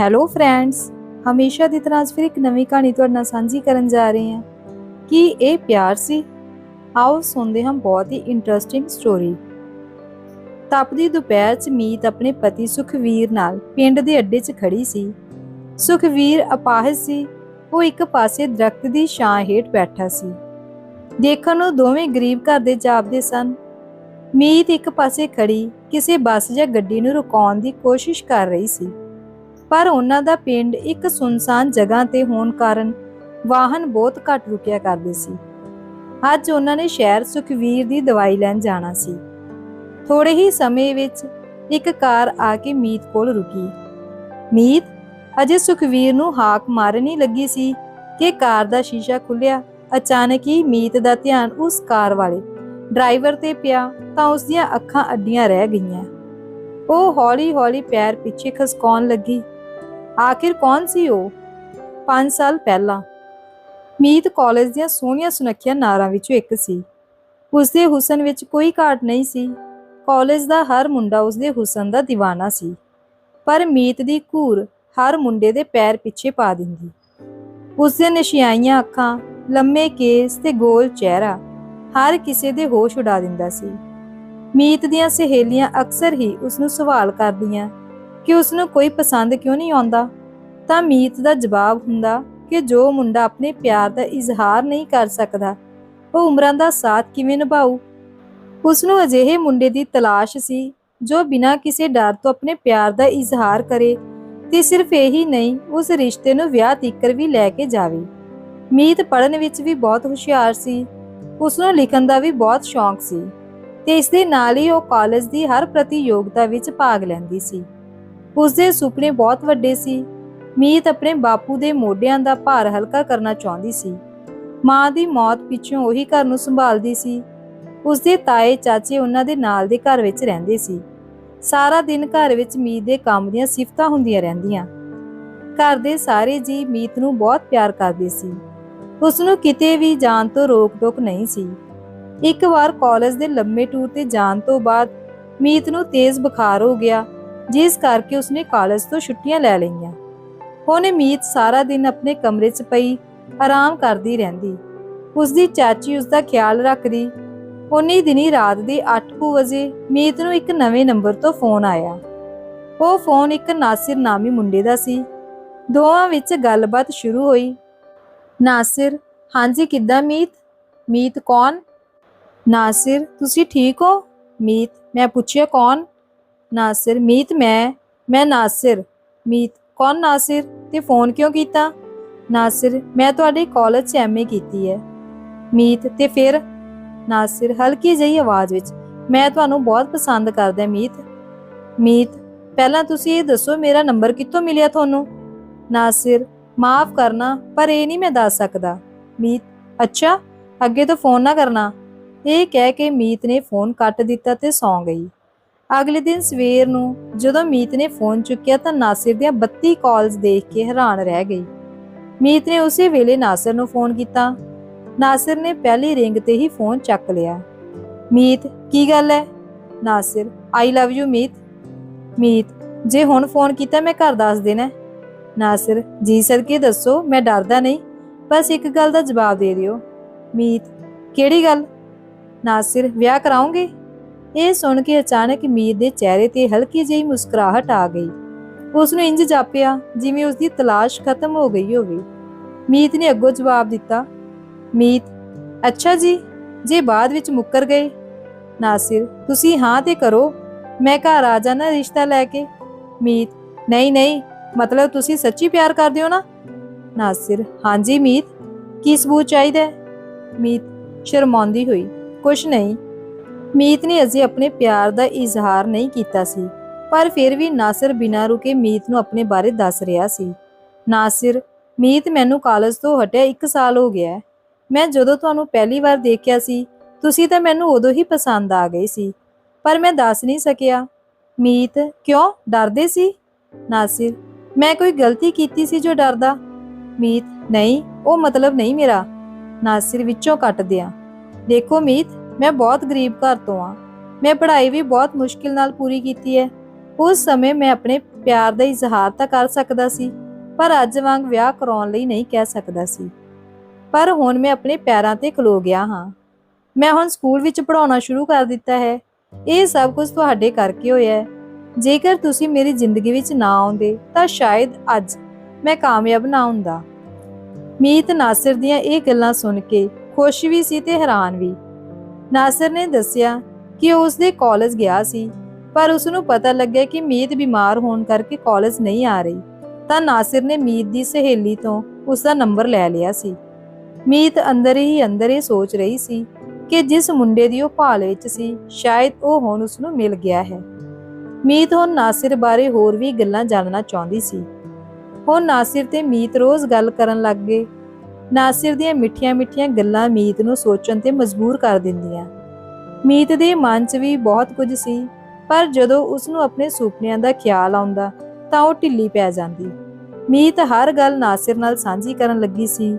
Hello friends ਹਮੇਸ਼ਾ ਦੀ ਤਰ੍ਹਾਂ ਅੱਜ ਫਿਰ ਇੱਕ ਨਵੀਂ ਕਹਾਣੀ ਤੁਹਾਡੇ ਨਾਲ ਸਾਂਝੀ ਕਰਨ ਜਾ ਰਹੇ ਹਾਂ। ਕੀ ਇਹ ਪਿਆਰ ਸੀ? ਆਓ ਸੁਣਦੇ ਹਾਂ ਬਹੁਤ ਹੀ ਇੰਟਰਸਟਿੰਗ ਸਟੋਰੀ ਤਪਦੀ ਦੁਪਹਿਰ 'ਚ ਮੀਤ ਆਪਣੇ ਪਤੀ ਸੁਖਵੀਰ ਨਾਲ ਪਿੰਡ ਦੇ ਅੱਡੇ 'ਚ ਖੜੀ ਸੀ। ਸੁਖਵੀਰ ਅਪਾਹਜ ਸੀ। ਉਹ ਇੱਕ ਪਾਸੇ ਦਰਖਤ ਦੀ ਛਾਂ ਹੇਠ ਬੈਠਾ ਸੀ। ਦੇਖਣ ਨੂੰ ਦੋਵੇਂ ਗਰੀਬ ਘਰ ਦੇ ਜਾਪਦੇ ਸਨ। ਮੀਤ ਇੱਕ ਪਾਸੇ ਖੜੀ, ਕਿਸੇ ਬੱਸ ਜਾਂ ਗੱਡੀ ਨੂੰ ਰੁਕਾਉਣ ਦੀ ਕੋਸ਼ਿਸ਼ ਕਰ ਰਹੀ ਸੀ। ਪਰ ਉਹਨਾਂ ਦਾ ਪਿੰਡ ਇੱਕ ਸੁਨਸਾਨ ਜਗ੍ਹਾ ਤੇ ਹੋਣ ਕਾਰਨ ਵਾਹਨ ਬਹੁਤ ਘੱਟ ਰੁਕਿਆ ਕਰਦੇ ਸੀ। ਅੱਜ ਉਹਨਾਂ ਨੇ ਸ਼ਹਿਰ ਸੁਖਵੀਰ ਦੀ ਦਵਾਈ ਲੈਣ ਜਾਣਾ ਸੀ। ਥੋੜੇ ਹੀ ਸਮੇਂ ਵਿੱਚ ਇੱਕ ਕਾਰ ਆ ਕੇ ਮੀਤ ਕੋਲ ਰੁਕੀ। ਮੀਤ, ਅਜੇ ਸੁਖਵੀਰ ਨੂੰ ਹਾਕ ਮਾਰਨੀ ਲੱਗੀ ਸੀ ਕਿ ਕਾਰ ਦਾ ਸ਼ੀਸ਼ਾ ਖੁੱਲਿਆ ਅਚਾਨਕ ਹੀ ਮੀਤ ਦਾ ਧਿਆਨ ਉਸ ਕਾਰ ਵਾਲੇ ਡਰਾਈਵਰ ਤੇ ਪਿਆ ਤਾਂ ਉਸ ਦੀਆਂ ਅੱਖਾਂ ਅੱਡੀਆਂ ਰਹਿ ਗਈਆਂ। ਉਹ ਹੌਲੀ-ਹੌਲੀ ਪੈਰ ਪਿੱਛੇ ਖਸਕਾਉਣ ਲੱਗੀ। ਆਖਿਰ ਕੌਣ ਸੀ ਉਹ? 5 ਸਾਲ ਪਹਿਲਾਂ। ਮੀਤ ਕਾਲਜ ਦੀਆਂ ਸੋਹਣੀਆਂ ਸੁਨੱਖੀਆਂ ਨਾਰਾਂ ਵਿੱਚੋਂ ਇੱਕ ਸੀ। ਉਸਦੇ ਹੁਸਨ ਵਿੱਚ ਕੋਈ ਘਾਟ ਨਹੀਂ ਸੀ। ਕਾਲਜ ਦਾ ਹਰ ਮੁੰਡਾ ਉਸਦੇ ਹੁਸਨ ਦਾ دیਵਾਨਾ ਸੀ। ਪਰ ਮੀਤ ਦੀ ਘੂਰ ਹਰ ਮੁੰਡੇ ਦੇ ਪੈਰ ਪਿੱਛੇ ਪਾ ਦਿੰਦੀ। ਉਸਦੇ ਨਸ਼ਿਆਈਆਂ ਅੱਖਾਂ, ਲੰਮੇ ਕੇਸ ਤੇ ਗੋਲ ਚਿਹਰਾ ਹਰ ਕਿਸੇ ਦੇ ਹੋਸ਼ ਉਡਾ ਦਿੰਦਾ ਸੀ। ਮੀਤ ਦੀਆਂ ਸਹੇਲੀਆਂ ਅਕਸਰ ਹੀ ਉਸ ਨੂੰ ਸਵਾਲ ਕਰਦੀਆਂ ਕਿ ਉਸ ਨੂੰ ਕੋਈ ਪਸੰਦ ਕਿਉਂ ਨਹੀਂ ਆਉਂਦਾ? ਤਾਂ ਮੀਤ ਦਾ ਜਵਾਬ ਹੁੰਦਾ ਕਿ ਜੋ ਮੁੰਡਾ ਆਪਣੇ ਪਿਆਰ ਦਾ ਇਜ਼ਹਾਰ ਨਹੀਂ ਕਰ ਸਕਦਾ, ਉਹ ਉਮਰਾਂ ਦਾ ਸਾਥ ਕਿਵੇਂ ਨਿਭਾਊ? ਉਸ ਨੂੰ ਅਜਿਹੇ ਮੁੰਡੇ ਦੀ ਤਲਾਸ਼ ਸੀ ਜੋ ਬਿਨਾਂ ਕਿਸੇ ਡਰ ਤੋਂ ਆਪਣੇ ਪਿਆਰ ਦਾ ਇਜ਼ਹਾਰ ਕਰੇ ਤੇ ਸਿਰਫ ਇਹੀ ਨਹੀਂ, ਉਸ ਰਿਸ਼ਤੇ ਨੂੰ ਵਿਆਹ ਤੀਕਰ ਵੀ ਲੈ ਕੇ ਜਾਵੇ। ਮੀਤ ਪੜ੍ਹਨ ਵਿੱਚ ਵੀ ਬਹੁਤ ਹੁਸ਼ਿਆਰ ਸੀ। ਉਸ ਨੂੰ ਲਿਖਣ ਦਾ ਵੀ ਬਹੁਤ ਸ਼ੌਂਕ ਸੀ ਤੇ ਇਸ ਦੇ ਨਾਲ ਹੀ ਉਹ ਕਾਲਜ ਦੀ ਹਰ ਪ੍ਰਤੀਯੋਗਤਾ ਵਿੱਚ ਭਾਗ ਲੈਂਦੀ ਸੀ। ਉਸ ਦੇ ਸੁਪਨੇ ਬਹੁਤ ਵੱਡੇ ਸੀ। ਮੀਤ ਆਪਣੇ ਬਾਪੂ ਦੇ ਮੋਢਿਆਂ ਦਾ ਭਾਰ ਹਲਕਾ ਕਰਨਾ ਚਾਹੁੰਦੀ ਸੀ। ਮਾਂ ਦੀ ਮੌਤ ਪਿੱਛੋਂ ਉਹੀ ਘਰ ਨੂੰ ਸੰਭਾਲਦੀ ਸੀ। ਉਸ ਦੇ ਤਾਏ, ਚਾਚੇ ਉਹਨਾਂ ਦੇ ਨਾਲ ਦੇ ਘਰ ਵਿੱਚ ਰਹਿੰਦੇ ਸੀ। ਸਾਰਾ ਦਿਨ ਘਰ ਵਿੱਚ ਮੀਤ ਦੇ ਕੰਮ ਦੀਆਂ ਸਿਫਤਾਂ ਹੁੰਦੀਆਂ ਰਹਿੰਦੀਆਂ। ਘਰ ਦੇ ਸਾਰੇ ਜੀ ਮੀਤ ਨੂੰ ਬਹੁਤ ਪਿਆਰ ਕਰਦੇ ਸੀ। ਉਸ ਨੂੰ ਕਿਤੇ ਵੀ ਜਾਣ ਤੋਂ ਰੋਕ-ਟੋਕ ਨਹੀਂ ਸੀ। ਇੱਕ ਵਾਰ ਕਾਲਜ ਦੇ ਲੰਮੇ ਟੂਰ ਤੇ ਜਾਣ ਤੋਂ ਬਾਅਦ ਮੀਤ ਨੂੰ ਤੇਜ਼ ਬੁਖਾਰ ਹੋ ਗਿਆ। ਜਿਸ ਕਰਕੇ ਉਸਨੇ ਕਾਲਜ ਤੋਂ ਛੁੱਟੀਆਂ ਲੈ ਲਈਆਂ। ਹੁਣ ਮੀਤ ਸਾਰਾ ਦਿਨ ਆਪਣੇ ਕਮਰੇ 'ਚ ਪਈ, ਆਰਾਮ ਕਰਦੀ ਰਹਿੰਦੀ। ਉਸਦੀ ਚਾਚੀ ਉਸਦਾ ਖਿਆਲ ਰੱਖਦੀ। ਉਨੀ ਦਿਨੀ ਰਾਤ ਦੇ 8:00 ਵਜੇ ਮੀਤ ਨੂੰ ਇੱਕ ਨਵੇਂ ਨੰਬਰ ਤੋਂ ਫੋਨ ਆਇਆ। ਉਹ ਫੋਨ ਇੱਕ ਨਾਸਿਰ ਨਾਮੀ ਮੁੰਡੇ ਦਾ ਸੀ। ਦੋਵਾਂ ਵਿੱਚ ਗੱਲਬਾਤ ਸ਼ੁਰੂ ਹੋਈ। ਨਾਸਿਰ, ਹਾਂਜੀ ਕਿੱਦਾਂ ਮੀਤ? ਮੀਤ ਕੌਣ? ਨਾਸਿਰ, ਤੁਸੀਂ ਠੀਕ ਹੋ? ਮੀਤ, ਮੈਂ ਪੁੱਛਿਆ ਕੌਣ? ਨਾਸਿਰ ਮੀਤ ਮੈਂ ਮੈਂ ਨਾਸਿਰ ਮੀਤ ਕੌਣ ਨਾਸਿਰ ਤੇ ਫੋਨ ਕਿਉਂ ਕੀਤਾ ਨਾਸਿਰ ਮੈਂ ਤੁਹਾਡੇ ਕਾਲਜ 'ਚ ਐਮਏ ਕੀਤੀ ਹੈ ਮੀਤ ਤੇ ਫਿਰ ਨਾਸਿਰ ਹਲਕੀ ਜਿਹੀ ਆਵਾਜ਼ ਵਿੱਚ ਮੈਂ ਤੁਹਾਨੂੰ ਬਹੁਤ ਪਸੰਦ ਕਰਦਾ ਮੀਤ ਮੀਤ ਪਹਿਲਾਂ ਤੁਸੀਂ ਇਹ ਦੱਸੋ ਮੇਰਾ ਨੰਬਰ ਕਿੱਥੋਂ ਮਿਲਿਆ ਤੁਹਾਨੂੰ ਨਾਸਿਰ ਮਾਫ ਕਰਨਾ ਪਰ ਇਹ ਨਹੀਂ ਮੈਂ ਦੱਸ ਸਕਦਾ ਮੀਤ ਅੱਛਾ ਅੱਗੇ ਤੋਂ ਫੋਨ ਨਾ ਕਰਨਾ ਇਹ ਕਹਿ ਕੇ ਮੀਤ ਨੇ ਫੋਨ ਕੱਟ ਦਿੱਤਾ ਤੇ ਸੌਂ ਗਈ ਅਗਲੇ ਦਿਨ ਸਵੇਰ ਨੂੰ ਜਦੋਂ ਮੀਤ ਨੇ ਫੋਨ ਚੁੱਕਿਆ ਤਾਂ ਨਾਸਿਰ ਦੀਆਂ 32 ਕਾਲਸ ਦੇਖ ਕੇ ਹੈਰਾਨ ਰਹਿ ਗਈ। ਮੀਤ ਨੇ ਉਸੇ ਵੇਲੇ ਨਾਸਿਰ ਨੂੰ ਫੋਨ ਕੀਤਾ। ਨਾਸਿਰ ਨੇ ਪਹਿਲੀ ਰਿੰਗ ਤੇ ਹੀ ਫੋਨ ਚੱਕ ਲਿਆ। ਮੀਤ, ਕੀ ਗੱਲ ਹੈ ਨਾਸਿਰ ਆਈ ਲਵ ਯੂ ਮੀਤ। ਮੀਤ, ਜੇ ਹੁਣ ਫੋਨ ਕੀਤਾ ਮੈਂ ਘਰ ਦੱਸ ਦੇਣਾ। ਹੈ। ਨਾਸਿਰ, ਜੀ ਸਦਕੇ ਦੱਸੋ, ਮੈਂ ਡਰਦਾ ਨਹੀਂ, ਬਸ ਇੱਕ ਗੱਲ ਦਾ ਜਵਾਬ ਦੇ ਦਿਓ। ਮੀਤ, ਕਿਹੜੀ ਗੱਲ? ਨਾਸਿਰ, ਵਿਆਹ ਕਰਾਉਂਗੇ? ਇਹ ਸੁਣ ਕੇ ਅਚਾਨਕ ਮੀਤ ਦੇ ਚਿਹਰੇ ਤੇ ਹਲਕੀ ਜਿਹੀ ਮੁਸਕਰਾਹਟ ਆ ਗਈ। ਉਸ ਨੂੰ ਇੰਜ ਜਾਪਿਆ ਜਿਵੇਂ ਉਸ ਦੀ ਤਲਾਸ਼ ਖਤਮ ਹੋ ਗਈ ਹੋਵੇ। ਮੀਤ ਨੇ ਅੱਗੋਂ ਜਵਾਬ ਦਿੱਤਾ, ਮੀਤ, ਅੱਛਾ ਜੀ, ਜੇ ਬਾਅਦ ਵਿੱਚ ਮੁੱਕਰ ਗਏ। ਨਾਸਿਰ, ਤੁਸੀਂ ਹਾਂ ਤੇ ਕਰੋ, ਮੈਂ ਘਰ ਆ ਜਾਣਾ ਰਿਸ਼ਤਾ ਲੈ ਕੇ। ਮੀਤ, ਨਹੀਂ ਨਹੀਂ, ਮਤਲਬ ਤੁਸੀਂ ਸੱਚੀ ਪਿਆਰ ਕਰਦੇ ਹੋ ਨਾ? ਨਾਸਿਰ, ਹਾਂਜੀ ਮੀਤ, ਕੀ ਸਬੂਤ ਚਾਹੀਦਾ ਮੀਤ ਸ਼ਰਮਾਉਂਦੀ ਹੋਈ, ਕੁਛ ਨਹੀਂ ਮੀਤ ਨੇ ਅਜੇ ਆਪਣੇ ਪਿਆਰ ਦਾ ਇਜ਼ਹਾਰ ਨਹੀਂ ਕੀਤਾ ਸੀ, ਪਰ ਫਿਰ ਵੀ ਨਾਸਰ ਬਿਨਾਂ ਰੁਕੇ ਮੀਤ ਨੂੰ ਆਪਣੇ ਬਾਰੇ ਦੱਸ ਰਿਹਾ ਸੀ। ਨਾਸਰ, ਮੀਤ ਮੈਨੂੰ ਕਾਲਜ ਤੋਂ ਹਟਿਆ 1 ਸਾਲ ਹੋ ਗਿਆ ਮੈਂ ਜਦੋਂ ਤੁਹਾਨੂੰ ਪਹਿਲੀ ਵਾਰ ਦੇਖਿਆ ਸੀ, ਤੁਸੀਂ ਤਾਂ ਮੈਨੂੰ ਉਦੋਂ ਹੀ ਪਸੰਦ ਆ ਗਏ ਸੀ, ਪਰ ਮੈਂ ਦੱਸ ਨਹੀਂ ਸਕਿਆ। ਮੀਤ, ਕਿਉਂ? ਡਰਦੇ ਸੀ? ਨਾਸਿਰ, ਮੈਂ ਕੋਈ ਗਲਤੀ ਕੀਤੀ ਸੀ ਜੋ ਡਰਦਾ? ਮੀਤ, ਨਹੀਂ, ਉਹ ਮਤਲਬ ਨਹੀਂ ਮੇਰਾ। ਨਾਸਿਰ ਵਿੱਚੋਂ ਕੱਟ ਦਿਆਂ। ਦੇਖੋ ਮੀਤ ਮੈਂ ਬਹੁਤ ਗਰੀਬ ਘਰ ਤੋਂ ਆ ਮੈਂ ਪੜ੍ਹਾਈ ਵੀ ਬਹੁਤ ਮੁਸ਼ਕਿਲ ਨਾਲ ਪੂਰੀ ਕੀਤੀ ਹੈ। ਉਸ ਸਮੇਂ ਮੈਂ ਆਪਣੇ ਪਿਆਰ ਦਾ ਇਜ਼ਹਾਰ ਤਾਂ ਕਰ ਸਕਦਾ ਸੀ, ਪਰ ਅੱਜ ਵਾਂਗ ਵਿਆਹ ਕਰਾਉਣ ਲਈ ਨਹੀਂ ਕਹਿ ਸਕਦਾ ਸੀ। ਪਰ ਹੁਣ ਮੈਂ ਆਪਣੇ ਪੈਰਾਂ ਤੇ ਖਲੋ ਗਿਆ ਹਾਂ। ਮੈਂ ਹੁਣ ਸਕੂਲ ਵਿੱਚ ਪੜਾਉਣਾ ਸ਼ੁਰੂ ਕਰ ਦਿੱਤਾ ਹੈ। ਇਹ ਸਭ ਕੁਝ ਤੁਹਾਡੇ ਕਰਕੇ ਹੋਇਆ ਹੈ। ਜੇਕਰ ਤੁਸੀਂ ਮੇਰੀ ਜ਼ਿੰਦਗੀ ਵਿੱਚ ਨਾ ਆਉਂਦੇ, ਤਾਂ ਸ਼ਾਇਦ ਅੱਜ ਮੈਂ ਕਾਮਯਾਬ ਨਾ ਹੁੰਦਾ। ਮੀਤ ਨਾਸਿਰ ਦੀਆਂ ਇਹ ਗੱਲਾਂ ਸੁਣ ਕੇ ਖੁਸ਼ ਵੀ ਸੀ ਤੇ ਹੈਰਾਨ ਵੀ। ਨਾਸਿਰ ਨੇ ਦੱਸਿਆ ਕਿ ਉਹ ਉਸਦੇ ਕਾਲਜ ਗਿਆ ਸੀ, ਪਰ ਉਸ ਨੂੰ ਪਤਾ ਲੱਗਿਆ ਕਿ ਮੀਤ ਬਿਮਾਰ ਹੋਣ ਕਰਕੇ ਕਾਲਜ ਨਹੀਂ ਆ ਰਹੀ। ਤਾਂ ਨਾਸਿਰ ਨੇ ਮੀਤ ਦੀ ਸਹੇਲੀ ਤੋਂ ਉਸ ਦਾ ਨੰਬਰ ਲੈ ਲਿਆ ਸੀ। ਮੀਤ ਅੰਦਰ ਹੀ ਅੰਦਰ ਇਹ ਸੋਚ ਰਹੀ ਸੀ ਕਿ ਜਿਸ ਮੁੰਡੇ ਦੀ ਉਹ ਭਾਲ ਵਿੱਚ ਸੀ, ਸ਼ਾਇਦ ਉਹ ਹੁਣ ਉਸ ਨੂੰ ਮਿਲ ਗਿਆ ਹੈ। ਮੀਤ ਹੁਣ ਨਾਸਿਰ ਬਾਰੇ ਹੋਰ ਵੀ ਗੱਲਾਂ ਜਾਣਨਾ ਚਾਹੁੰਦੀ ਸੀ। ਹੁਣ ਨਾਸਿਰ ਤੇ ਮੀਤ ਰੋਜ਼ ਗੱਲ ਕਰਨ ਲੱਗ ਗਏ। ਨਾਸਿਰ ਦੀਆਂ ਮਿੱਠੀਆਂ-ਮਿੱਠੀਆਂ ਗੱਲਾਂ ਮੀਤ ਨੂੰ ਸੋਚਣ ਤੇ ਮਜਬੂਰ ਕਰ ਦਿੰਦੀਆਂ। ਮੀਤ ਦੇ ਮਨ 'ਚ ਵੀ ਬਹੁਤ ਕੁਝ ਸੀ, ਪਰ ਜਦੋਂ ਉਸ ਨੂੰ ਆਪਣੇ ਸੁਪਨਿਆਂ ਦਾ ਖਿਆਲ ਆਉਂਦਾ ਤਾਂ ਉਹ ਢਿੱਲੀ ਪੈ ਜਾਂਦੀ। ਮੀਤ ਹਰ ਗੱਲ ਨਾਸਿਰ ਨਾਲ ਸਾਂਝੀ ਕਰਨ ਲੱਗੀ ਸੀ।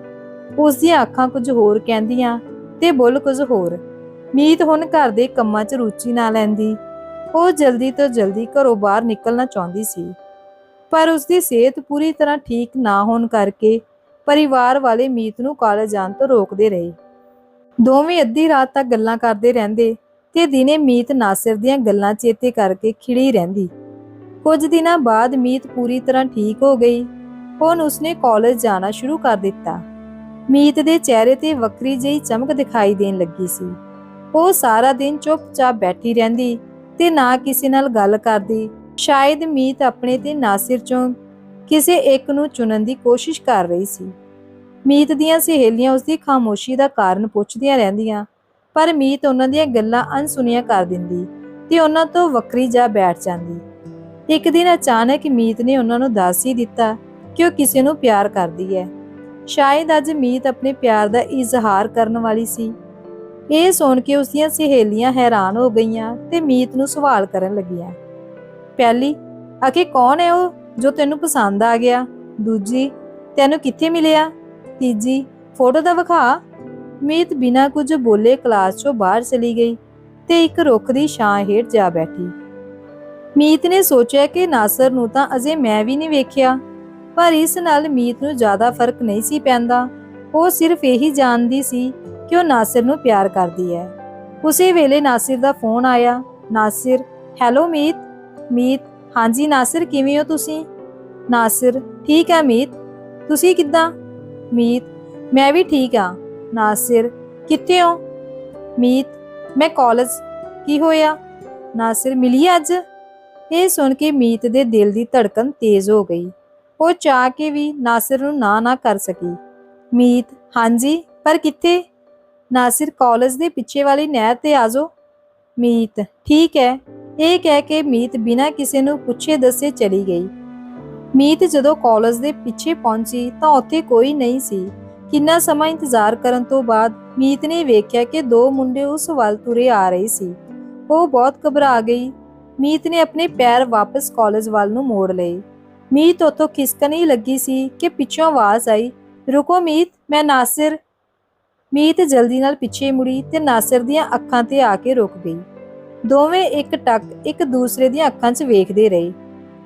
ਉਸ ਦੀਆਂ ਅੱਖਾਂ ਕੁਝ ਹੋਰ ਕਹਿੰਦੀਆਂ ਤੇ ਬੁੱਲ ਕੁਝ ਹੋਰ। ਮੀਤ ਹੁਣ ਘਰ ਦੇ ਕੰਮਾਂ 'ਚ ਰੁਚੀ ਨਾ ਲੈਂਦੀ। ਉਹ ਜਲਦੀ ਤੋਂ ਜਲਦੀ ਘਰੋਂ ਬਾਹਰ ਨਿਕਲਣਾ ਚਾਹੁੰਦੀ ਸੀ। ਪਰ ਉਸ ਦੀ ਸਿਹਤ ਪੂਰੀ ਤਰ੍ਹਾਂ ਠੀਕ ਨਾ ਹੋਣ ਕਰਕੇ ਪਰਿਵਾਰ ਵਾਲੇ ਮੀਤ ਨੂੰ ਕਾਲਜ ਜਾਣ ਤੋਂ ਰੋਕਦੇ ਰਹੇ। ਦੋਵੇਂ ਅੱਧੀ ਰਾਤ ਤੱਕ ਗੱਲਾਂ ਕਰਦੇ ਰਹਿੰਦੇ ਤੇ ਦਿਨੇ ਮੀਤ ਨਾਸਿਰ ਦੀਆਂ ਗੱਲਾਂ ਚੇਤੇ ਕਰਕੇ ਖਿੜੀ ਰਹਿੰਦੀ। ਕੁਝ ਦਿਨਾਂ ਬਾਅਦ ਮੀਤ ਪੂਰੀ ਤਰ੍ਹਾਂ ਠੀਕ ਹੋ ਗਈ। ਹੁਣ ਉਸਨੇ ਕਾਲਜ ਜਾਣਾ ਸ਼ੁਰੂ ਕਰ ਦਿੱਤਾ। ਮੀਤ ਦੇ ਚਿਹਰੇ ਤੇ ਵੱਖਰੀ ਜਿਹੀ ਚਮਕ ਦਿਖਾਈ ਦੇਣ ਲੱਗੀ ਸੀ। ਉਹ ਸਾਰਾ ਦਿਨ ਚੁੱਪਚਾਪ ਬੈਠੀ ਰਹਿੰਦੀ ਤੇ ਨਾ ਕਿਸੇ ਨਾਲ ਗੱਲ ਕਰਦੀ। ਸ਼ਾਇਦ ਮੀਤ ਆਪਣੇ ਤੇ ਨਾਸਿਰ ਚੋਂ ਕਿਸੇ ਇੱਕ ਨੂੰ ਚੁਣਨ ਦੀ ਕੋਸ਼ਿਸ਼ ਕਰ ਰਹੀ ਸੀ। ਮੀਤ ਦੀਆਂ ਸਹੇਲੀਆਂ ਉਸਦੀ ਖਾਮੋਸ਼ੀ ਦਾ ਕਾਰਨ ਪੁੱਛਦੀਆਂ ਰਹਿੰਦੀਆਂ, ਪਰ ਮੀਤ ਉਹਨਾਂ ਦੀਆਂ ਗੱਲਾਂ ਅਣਸੁਣੀਆਂ ਕਰ ਦਿੰਦੀ ਤੇ ਉਹਨਾਂ ਤੋਂ ਵੱਖਰੀ ਜਾ ਬੈਠ ਜਾਂਦੀ। ਇੱਕ ਦਿਨ ਅਚਾਨਕ ਮੀਤ ਨੇ ਉਹਨਾਂ ਨੂੰ ਦੱਸ ਹੀ ਦਿੱਤਾ ਕਿ ਉਹ ਕਿਸੇ ਨੂੰ ਪਿਆਰ ਕਰਦੀ ਹੈ। ਸ਼ਾਇਦ ਅੱਜ ਮੀਤ ਆਪਣੇ ਪਿਆਰ ਦਾ ਇਜ਼ਹਾਰ ਕਰਨ ਵਾਲੀ ਸੀ। ਇਹ ਸੁਣ ਕੇ ਉਸਦੀਆਂ ਸਹੇਲੀਆਂ ਹੈਰਾਨ ਹੋ ਗਈਆਂ ਤੇ ਮੀਤ ਨੂੰ ਸਵਾਲ ਕਰਨ ਲੱਗੀਆਂ। ਪਹਿਲੀ ਆਖੇ ਕੌਣ ਹੈ ਉਹ? ਜੋ ਤੈਨੂੰ ਪਸੰਦ ਆ ਗਿਆ। ਦੂਜੀ, ਤੈਨੂੰ ਕਿੱਥੇ ਮਿਲਿਆ? ਤੀਜੀ, ਫੋਟੋ ਦਾ ਵਿਖਾ। ਮੀਤ ਬਿਨਾਂ ਕੁਝ ਬੋਲੇ ਕਲਾਸ ਚੋਂ ਬਾਹਰ ਚਲੀ ਗਈ ਤੇ ਇੱਕ ਰੁੱਖ ਦੀ ਛਾਂ ਹੇਠ ਜਾ ਬੈਠੀ। ਮੀਤ ਨੇ ਸੋਚਿਆ ਕਿ ਨਾਸਰ ਨੂੰ ਤਾਂ ਅਜੇ ਮੈਂ ਵੀ ਨਹੀਂ ਵੇਖਿਆ, ਪਰ ਇਸ ਨਾਲ ਮੀਤ ਨੂੰ ਜ਼ਿਆਦਾ ਫ਼ਰਕ ਨਹੀਂ ਸੀ ਪੈਂਦਾ। ਉਹ ਸਿਰਫ ਇਹੀ ਜਾਣਦੀ ਸੀ ਕਿ ਉਹ ਨਾਸਰ ਨੂੰ ਪਿਆਰ ਕਰਦੀ ਹੈ। ਉਸੇ ਵੇਲੇ ਨਾਸਿਰ ਦਾ ਫੋਨ ਆਇਆ। ਨਾਸਿਰ, ਹੈਲੋ ਮੀਤ। ਮੀਤ ਹਾਂਜੀ ਨਾਸਿਰ, ਕਿਵੇਂ ਹੋ ਤੁਸੀਂ? ਨਾਸਿਰ, ਠੀਕ ਹੈ ਮੀਤ? ਤੁਸੀਂ ਕਿੱਦਾਂ? ਮੀਤ, ਮੈਂ ਵੀ ਠੀਕ ਹਾਂ। ਨਾਸਿਰ, ਕਿੱਥੇ ਹੋ? ਮੀਤ, ਮੈਂ ਕਾਲਜ, ਕੀ ਹੋਇਆ? ਨਾਸਿਰ ਮਿਲੀ ਅੱਜ? ਇਹ ਸੁਣ ਕੇ ਮੀਤ ਦੇ ਦਿਲ ਦੀ ਧੜਕਨ ਤੇਜ਼ ਹੋ ਗਈ। ਉਹ ਚਾਹ ਕੇ ਵੀ ਨਾਸਿਰ ਨੂੰ ਨਾ ਨਾ ਕਰ ਸਕੀ। ਮੀਤ, ਹਾਂਜੀ, ਪਰ ਕਿੱਥੇ? ਨਾਸਿਰ, ਕਾਲਜ ਦੇ ਪਿੱਛੇ ਵਾਲੀ ਨਹਿਰ ਤੇ ਆਜੋ ਮੀਤ, ਠੀਕ ਹੈ। ਇਹ ਕਹਿ ਕੇ ਮੀਤ ਬਿਨਾਂ ਕਿਸੇ ਨੂੰ ਪੁੱਛੇ ਦੱਸੇ ਚਲੀ ਗਈ। ਮੀਤ ਜਦੋਂ ਕਾਲਜ ਦੇ ਪਿੱਛੇ ਪਹੁੰਚੀ ਤਾਂ ਉੱਥੇ ਕੋਈ ਨਹੀਂ ਸੀ। ਕਿੰਨਾ ਸਮਾਂ ਇੰਤਜ਼ਾਰ ਕਰਨ ਤੋਂ ਬਾਅਦ ਮੀਤ ਨੇ ਵੇਖਿਆ ਕਿ ਦੋ ਮੁੰਡੇ ਉਸ ਵੱਲ ਤੁਰੇ ਆ ਰਹੇ ਸੀ। ਉਹ ਬਹੁਤ ਘਬਰਾ ਗਈ। ਮੀਤ ਨੇ ਆਪਣੇ ਪੈਰ ਵਾਪਸ ਕਾਲਜ ਵੱਲ ਨੂੰ ਮੋੜ ਲਏ। ਮੀਤ ਉਤੋਂ ਖਿਸਕਣ ਹੀ ਲੱਗੀ ਸੀ ਕਿ ਪਿੱਛੋਂ ਆਵਾਜ਼ ਆਈ, ਰੁਕੋ ਮੀਤ, ਮੈਂ ਨਾਸਿਰ। ਮੀਤ ਜਲਦੀ ਨਾਲ ਪਿੱਛੇ ਮੁੜੀ ਤੇ ਨਾਸਿਰ ਦੀਆਂ ਅੱਖਾਂ ਤੇ ਆ ਕੇ ਰੁਕ ਗਈ। ਦੋਵੇਂ ਇੱਕ ਟੱਕ ਇੱਕ ਦੂਸਰੇ ਦੀਆਂ ਅੱਖਾਂ 'ਚ ਵੇਖਦੇ ਰਹੇ।